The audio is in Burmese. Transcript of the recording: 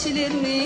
ရှိလေသူတွေ